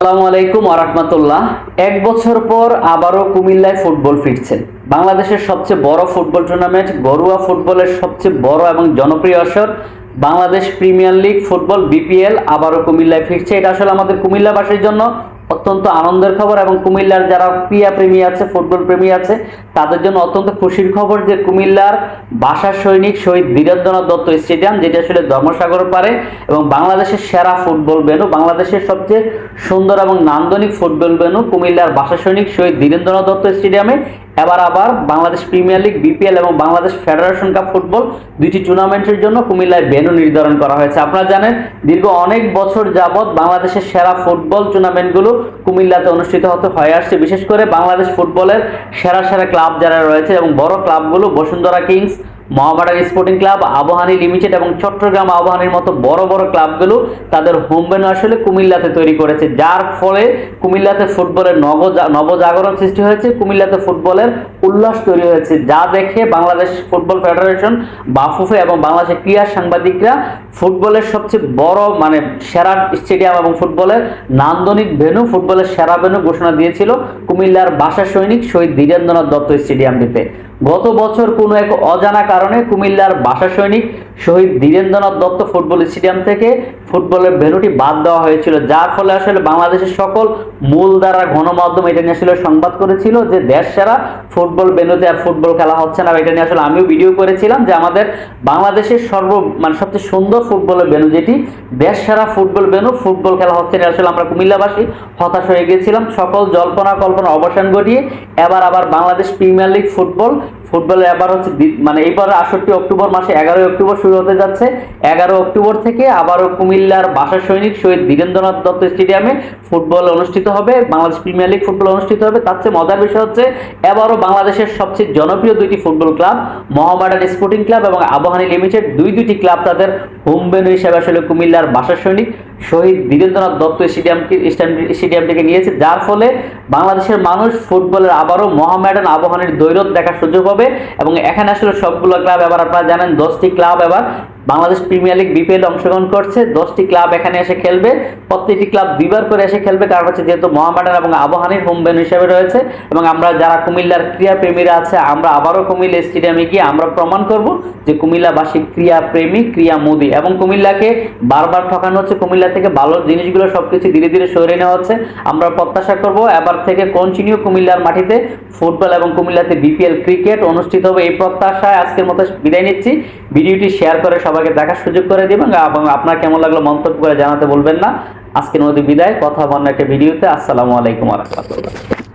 আসসালামু আলাইকুম আরহামতুল্লাহ এক বছর পর আবারও কুমিল্লায় ফুটবল ফিরছেন। বাংলাদেশের সবচেয়ে বড় ফুটবল টুর্নামেন্ট, ঘরোয়া ফুটবলের সবচেয়ে বড় এবং জনপ্রিয় আসর, Bangladesh premier league football BPL আবারও কুমিল্লায় ফিরছে। এটা আসলে আমাদের কুমিল্লাবাসীর জন্য অত্যন্ত আনন্দের খবর এবং কুমিল্লার যারা ক্রিয়া প্রেমী আছে, ফুটবল প্রেমী আছে, তাদের জন্য অত্যন্ত খুশির খবর যে কুমিল্লার বাসা সৈনিক শহীদ বীরেন্দ্রনাথ দত্ত স্টেডিয়াম, যেটা আসলে ধর্মসাগর পারে এবং বাংলাদেশের সেরা ফুটবল ভেনু বাংলাদেশের সবচেয়ে সুন্দর এবং নান্দনিক ফুটবল ভেনু কুমিল্লার বাসা সৈনিক শহীদ বীরেন্দ্রনাথ দত্ত স্টেডিয়ামে এবার আবার বাংলাদেশ প্রিমিয়ার লিগ, বিপিএল এবং বাংলাদেশ ফেডারেশন কাপ ফুটবল দুইটি টুর্নামেন্টের জন্য কুমিল্লায় ভেন্যু নির্ধারণ করা হয়েছে। আপনারা জানেন, দীর্ঘ অনেক বছর যাবৎ বাংলাদেশের সেরা ফুটবল টুর্নামেন্টগুলো কুমিল্লাতে অনুষ্ঠিত হতে হয়ে আসছে। বিশেষ করে বাংলাদেশ ফুটবলের সেরা সেরা ক্লাব যারা রয়েছে এবং বড় ক্লাবগুলো বসুন্ধরা কিংস মহাবাডার স্পোর্টিং ক্লাব, আবহানী লিমিটেড এবং চট্টগ্রাম আবহানীর মতো বড় বড় ক্লাবগুলো তাদের হোম ভেন্যু আসলে কুমিল্লাতে তৈরি করেছে, যার ফলে কুমিল্লাতে ফুটবলের নব নবজাগরণ সৃষ্টি হয়েছে, কুমিল্লাতে ফুটবলের উল্লাস তৈরি হয়েছে। যা দেখে বাংলাদেশ ফুটবল ফেডারেশন, বাফুফে এবং বাংলাদেশের ক্রীড়া সাংবাদিকরা ফুটবলের সবচেয়ে বড় মানে সেরা স্টেডিয়াম এবং ফুটবলের নান্দনিক ভেন্যু ফুটবলের সেরা ভেন্যু ঘোষণা দিয়েছিল কুমিল্লার বাসা সৈনিক শহীদ ধীরেন্দ্রনাথ দত্ত স্টেডিয়ামটিতে। গত বছর কোনো এক অজানা কারণে কুমিল্লার বাসা সৈনিক শহীদ ধীরেন্দ্রনাথ দত্ত ফুটবল স্টেডিয়াম থেকে ফুটবলের ভেন্যুটি বাদ দেওয়া হয়েছিল, যার ফলে আসলে বাংলাদেশের সকল মূল দ্বারা গণমাধ্যম এটা নিয়ে আসলে সংবাদ করেছিল যে দেশ সেরা ফুটবল ভেন্যুতে আর ফুটবল খেলা হচ্ছে না। এটা নিয়ে আসলে আমিও ভিডিও করেছিলাম যে আমাদের বাংলাদেশের সর্ব মানে সবচেয়ে সুন্দর ফুটবলের ভেন্যু যেটি দেশ সেরা ফুটবল ভেন্যু, ফুটবল খেলা হচ্ছে না আসলে আমরা কুমিল্লাবাসী হতাশ হয়ে গিয়েছিলাম। সকল জল্পনা কল্পনা অবসান ঘটিয়ে এবার আবার বাংলাদেশ প্রিমিয়ার লিগ ফুটবল ফুটবলে এবার হচ্ছে মানে এইবার আটষট্টি অক্টোবর মাসে এগারোই অক্টোবর শুরু হতে যাচ্ছে। এগারো অক্টোবর থেকে আবারও কুমিল্লার বাসা সৈনিক শহীদ বীরেন্দ্রনাথ দত্ত স্টেডিয়ামে ফুটবল অনুষ্ঠিত হবে। বাংলাদেশ প্রিমিয়ার লিগ ফুটবল অনুষ্ঠিত হবে। তার চেয়ে মজার বিষয় হচ্ছে, এবারও বাংলাদেশের সবচেয়ে জনপ্রিয় দুইটি football club, Mohammedan sporting club এবং আবহানী লিমিটেড, দুই দুইটি ক্লাব তাদের হোম ভেন্যু হিসেবে আসলে কুমিল্লার বাসা সৈনিক। শহীদ বীরেন্দ্রনাথ দত্ত স্টেডিয়ামকে স্টেডিয়ামটিকে নিয়েছে। যার ফলে বাংলাদেশের মানুষ ফুটবলের আবারও মহামেডান আবহানের দৈরত দেখার সুযোগ হবে এবং এখানে আসলে সবগুলো ক্লাব এবার আপনারা জানেন, দশটি ক্লাব এবার বাংলাদেশ প্রিমিয়ার লিগ বিপিএল অংশগ্রহণ করছে। দশটি ক্লাব এখানে এসে খেলবে। প্রত্যেকটি ক্লাব দুইবার করে এসে খেলবে। কারণ হচ্ছে যেহেতু মোহামেডান এবং আবহানীর হোম ভেন্যু হিসেবে রয়েছে এবং আমরা যারা কুমিল্লার ক্রীড়া প্রেমীরা আছে, আমরা আবারও কুমিল্লা স্টেডিয়ামে গিয়ে আমরা প্রমাণ করব যে কুমিল্লাবাসী ক্রীড়া প্রেমী ক্রিয়া মোদী এবং কুমিল্লাকে বারবার ঠকানো হচ্ছে। কুমিল্লা থেকে ভালো জিনিসগুলো সব কিছু ধীরে ধীরে সরিয়ে নেওয়া হচ্ছে। আমরা প্রত্যাশা করব এবার থেকে কন্টিনিউ কুমিল্লার মাটিতে ফুটবল এবং কুমিল্লাতে বিপিএল ক্রিকেট অনুষ্ঠিত হবে এই প্রত্যাশায় আজকের মতো বিদায় নিচ্ছি। ভিডিওটি শেয়ার করে সবাইকে দেখার সুযোগ করে দিবেন এবং আপনার কেমন লাগল মন্তব্য করে জানাতে বলবেন না। আজকের মধ্যে বিদায়, কথা বন্য একটা ভিডিওতে আসসালামু আলাইকুম রহমতুল্লাহ।